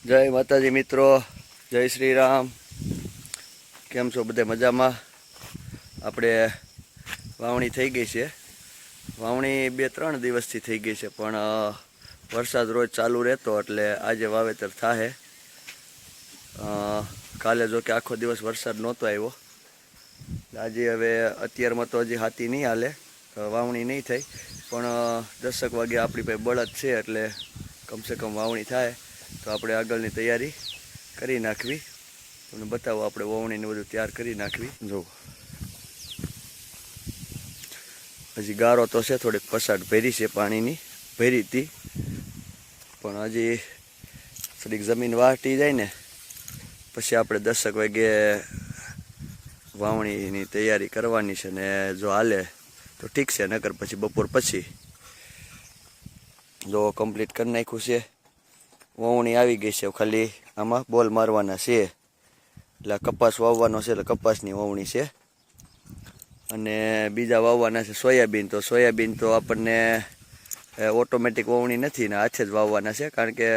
જય માતાજી મિત્રો, જય શ્રી રામ. કેમ છો બધે મજામાં? આપણે વાવણી થઈ ગઈ છે. વાવણી બે ત્રણ દિવસથી થઈ ગઈ છે, પણ વરસાદ રોજ ચાલુ રહેતો એટલે આજે વાવેતર થાહે. કાલે જો કે આખો દિવસ વરસાદ નહોતો આવ્યો. આજે હવે અત્યારમાં તો હજી હાથી નહીં હાલે વાવણી નહીં થઈ. પણ દશક વાગે આપણી પાસે બળદ છે એટલે કમસે કમ વાવણી થાય. તો આપણે આગળની તૈયારી કરી નાખવી. તમને બતાવો આપણે વાવણીને બધું તૈયાર કરી નાખવી. જો. હજી ગારો તો છે, થોડીક પસાટ ભેરી છે પાણીની. ભરી હતી. પણ હજી થોડીક જમીન વાટી જાય ને, પછી આપણે દસક વાગે વાવણીની તૈયારી કરવાની છે ને જો હાલે તો ઠીક છે, નકર પછી બપોર પછી જો કમ્પ્લીટ કરી નાખ્યું છે. વાવણી આવી ગઈ છે ખાલી આમાં બોલ મારવાના છે. એટલે કપાસ વાવવાનો છે, એટલે કપાસની વાવણી છે. અને બીજા વાવવાના છે સોયાબીન. તો સોયાબીન તો આપણને ઓટોમેટિક વાવણી નથી ને હાથે જ વાવવાના છે, કારણ કે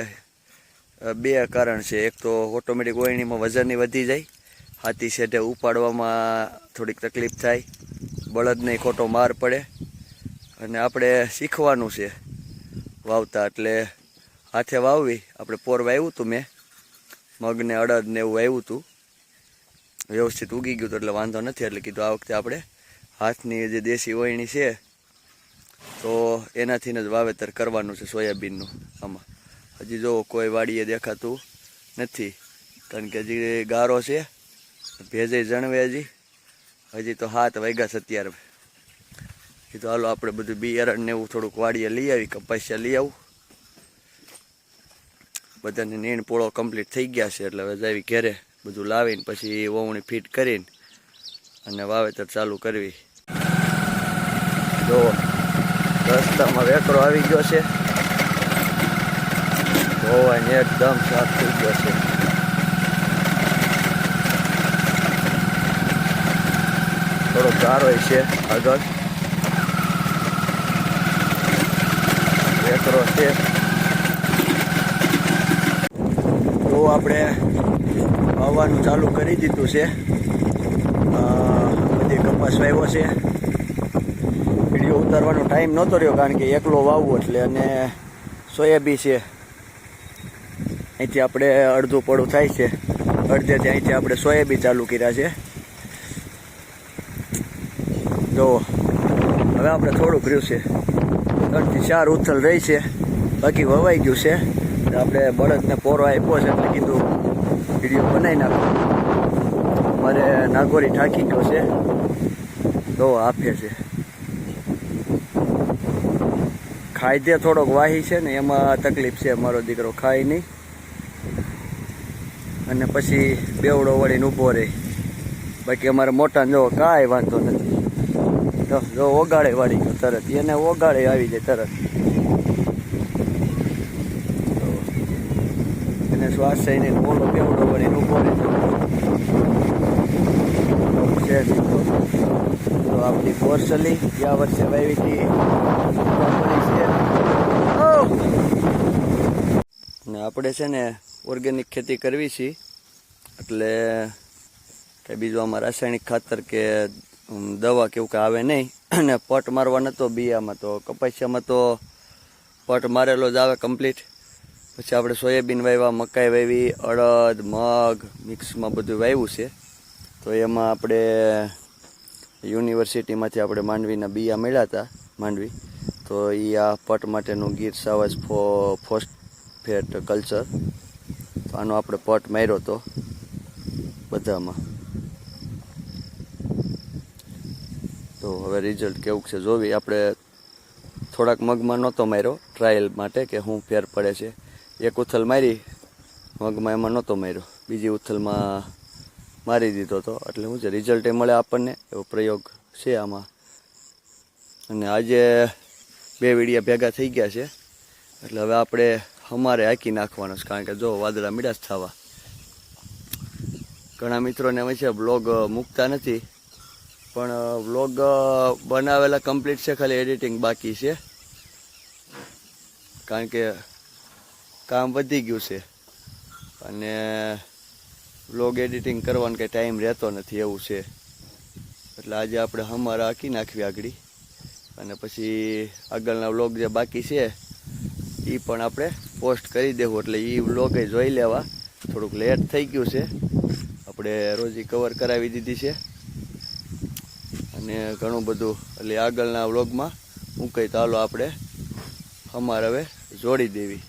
બે કારણ છે. એક તો ઓટોમેટિક વાવણીમાં વજનની વધી જાય, હાથી શેઠે ઉપાડવામાં થોડીક તકલીફ થાય બળદને ખોટો માર પડે, અને આપણે શીખવાનું છે વાવતા. એટલે હાથે વાવવી. આપણે પોર વાવ્યું હતું મેં. મગને અડદ ને એવું વાવ્યું હતું વ્યવસ્થિત ઉગી ગયું હતું એટલે વાંધો નથી. એટલે કીધું આ વખતે આપણે હાથની જે દેશી વયણી છે, તો એનાથી જ વાવેતર કરવાનું છે સોયાબીનનું આમાં. હજી જો કોઈ વાડીએ દેખાતું નથી. કારણ કે હજી ગારો છે. ભેજે જણવે હજી. હજી તો હાથ વાગ્યા છે અત્યારે. તો હાલો આપણે બધું બિયારણ ને એવું થોડુંક વાડીએ લઈ આવી કપાસિયા લઈ આવું. બધાને નીણ પોળો કમ્પ્લીટ થઈ ગયા છે એટલે હવે જાવી ઘેરે બધું લાવીને પછી વવણી ફિટ કરીને અને વાવેતર ચાલુ કરવી. જો રસ્તામાં વેકરો આવી ગયો છે. ધોવાઈને એકદમ સાફ થઈ ગયો છે. થોડો ગારો છે આગળ. વેકરો છે તો આપણે વાવવાનું ચાલુ કરી દીધું છે. બધી કપાસ વાવ્યો છે. વીડિયો ઉતારવાનો ટાઈમ નહોતો રહ્યો કારણ કે એકલો વાવવો એટલે અને સોયાબી છે. અહીંથી આપણે અડધું પડું થાય છે. અડધેથી અહીંથી આપણે સોયાબી ચાલુ કર્યા છે. જો, હવે આપણે થોડુંક રહ્યું છે. ત્રણથી ચાર ઉથલ રહી છે. બાકી વવાઈ ગયું છે. આપણે બળદને પોરો આપ્યો છે એટલે કીધું વીડિયો બનાવી નાખો. મારે નાગોરી ઠાકી ગયો છે. તો આપે છે. ખાયદે થોડોક વાહી છે ને એમાં તકલીફ છે મારો દીકરો ખાય નહીં. અને પછી બેવડો વળીને ઊભો રહે. બાકી અમારે મોટા જો કાંઈ વાંધો નથી. જો જો ઓગાળે વાળી ગયો તરત. એને ઓગાળે આવી જાય તરત. એને શ્વાસ થઈને મોટો બેવડો વળીને ઊભો રહે છે. તો આપણી બોરસલી ગયા વર્ષે વાવી હતી! ને આપણે છે ને ઓર્ગેનિક ખેતી કરવી છે. એટલે કંઈ બીજું આમાં રાસાયણિક ખાતર કે દવા કેવું કે આવે નહીં. અને પટ મારવા નતો, બિયામાં તો, કપાસિયામાં તો પટ મારેલો જ આવે કમ્પ્લીટ પછી આપણે સોયાબીન વાવ્યા, મકાઈ વાવી, અડદ, મગ, મિક્સમાં બધું વાવ્યું છે. તો એમાં આપણે યુનિવર્સિટીમાંથી આપણે માંડવીના બિયા મળ્યા હતા, માંડવી. તો એ આ પટ માટેનું ગીર સાવજ ફો, ફોસ્ફેટ કલ્ચર. તો આનો આપણે પટ માર્યો હતો બધામાં. તો હવે રિઝલ્ટ કેવું છે જોવી. આપણે થોડાક મગમાં નહોતો માર્યો ટ્રાયલ માટે કે શું ફેર પડે છે. એક ઉથલ મારી મગમાં એમાં નહોતો માર્યો. બીજી ઉથલમાં મારી દીધો હતો એટલે શું છે રિઝલ્ટ એ મળે આપણને, એવો પ્રયોગ છે આમાં. અને આજે બે વીડિયા ભેગા થઈ ગયા છે. એટલે હવે આપણે અમારે હાકી નાખવાનો છે. કારણ કે જો વાદળા મીડા જ થવા. ઘણા મિત્રોને અમે છે બ્લોગ મૂકતા નથી. પણ વ્લોગ બનાવેલા કમ્પ્લીટ છે, ખાલી એડિટિંગ બાકી છે. કારણ કે કામ વધી ગયું છે. અને વ્લોગ એડિટિંગ કરવાનો કંઈ ટાઈમ રહેતો નથી એવું છે. એટલે આજે આપણે હમર આંકી નાખવી આગળ. અને પછી આગળના વ્લોગ જે બાકી છે એ પણ આપણે પોસ્ટ કરી દેવું. એટલે એ વ્લોગે જોઈ લેવા. થોડુંક લેટ થઈ ગયું છે. આપણે રોજી કવર કરાવી દીધી છે. અને ઘણું બધું, એટલે આગળના વ્લોગમાં હું કંઈ હાલો આપણે અમારે હવે જોડી દેવી.